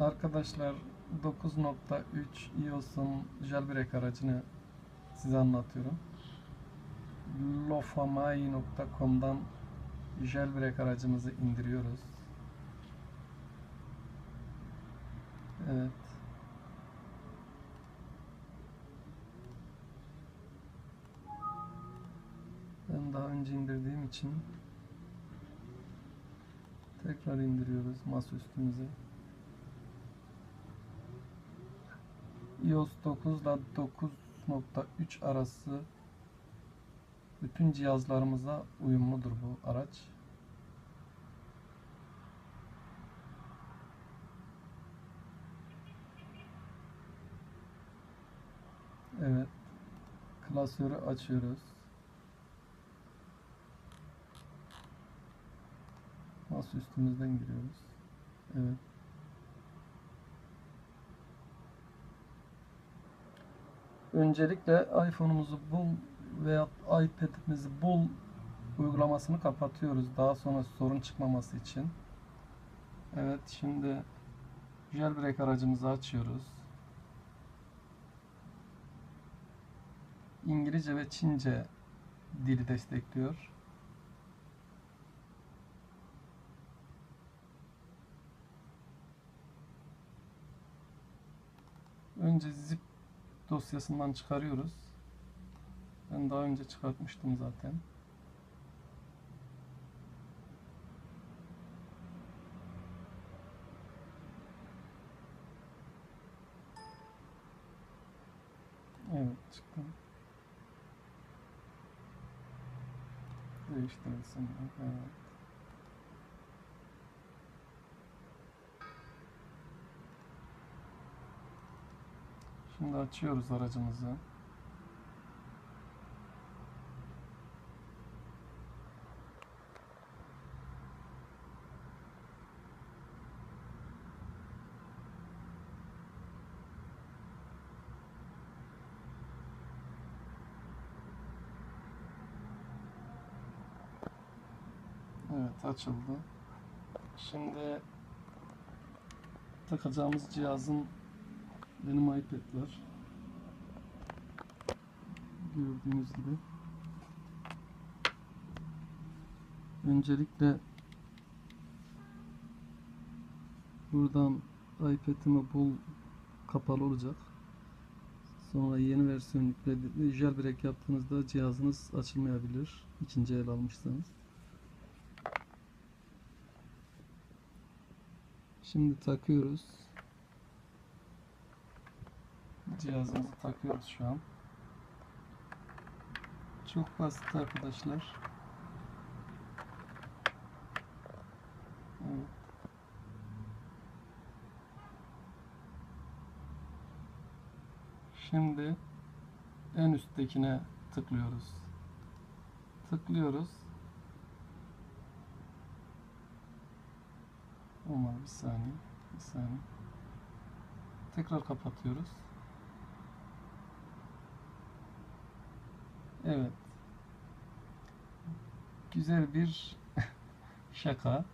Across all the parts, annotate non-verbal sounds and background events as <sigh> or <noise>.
Arkadaşlar 9.3 iOS'un jailbreak aracını size anlatıyorum. lofamai.com'dan jailbreak aracımızı indiriyoruz. Evet. Ben daha önce indirdiğim için tekrar indiriyoruz masaüstümüze. iOS 9 ile 9.3 arası bütün cihazlarımıza uyumludur bu araç. Evet. Klasörü açıyoruz. Masa üstümüzden giriyoruz. Evet. Öncelikle iPhone'umuzu bul veya iPad'imizi bul uygulamasını kapatıyoruz. Daha sonra sorun çıkmaması için. Evet şimdi jailbreak aracımızı açıyoruz. İngilizce ve Çince dili destekliyor. Önce zip dosyasından çıkarıyoruz. Ben daha önce çıkartmıştım zaten. Evet çıktı. Değiştirilsin. Evet. Şimdi açıyoruz aracımızı. Evet açıldı. Şimdi takacağımız cihazın benim iPad var. Gördüğünüz gibi. Öncelikle buradan iPad'imi bul kapalı olacak. Sonra yeni versiyon yükledi. Jailbreak yaptığınızda cihazınız açılmayabilir. İkinci el almışsanız. Şimdi takıyoruz. Cihazımızı takıyoruz şu an. Çok basit arkadaşlar. Şimdi en üsttekine tıklıyoruz. Tıklıyoruz. Ama bir saniye, bir saniye. Tekrar kapatıyoruz. Evet. Güzel bir <laughs> şaka.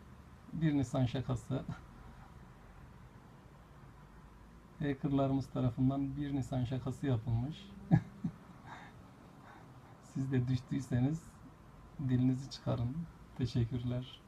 1 Nisan şakası. Hackerlarımız tarafından 1 Nisan şakası yapılmış. <laughs> Siz de düştüyseniz dilinizi çıkarın. Teşekkürler.